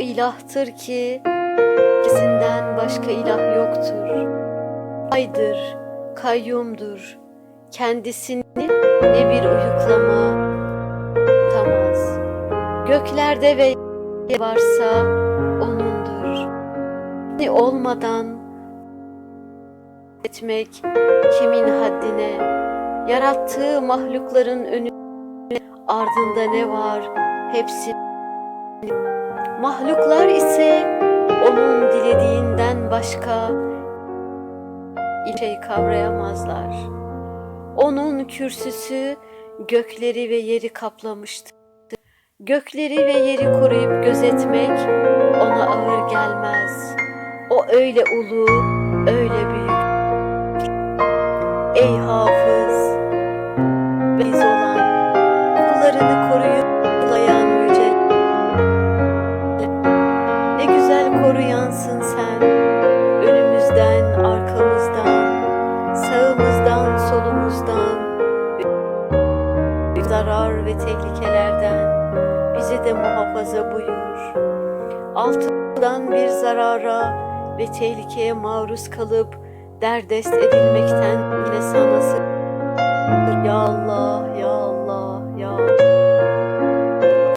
ilahtır ki ikisinden başka ilah yoktur. Aydır, kayyumdur. Kendisini ne bir uyuklama tutamaz. Göklerde ve varsa O'nundur. Ne olmadan etmek kimin haddine? Yarattığı mahlukların önü ardında ne var? Hepsi Mahluklar ise onun dilediğinden başka şey kavrayamazlar. Onun kürsüsü gökleri ve yeri kaplamıştır. Gökleri ve yeri koruyup gözetmek ona ağır gelmez. O öyle ulu, öyle büyük. Ey hafız, biz olan, kullarını koruyansın sen önümüzden, arkamızdan, sağımızdan, solumuzdan, zarar ve tehlikelerden bizi de muhafaza buyur. Altından bir zarara ve tehlikeye maruz kalıp derdest edilmekten yine sana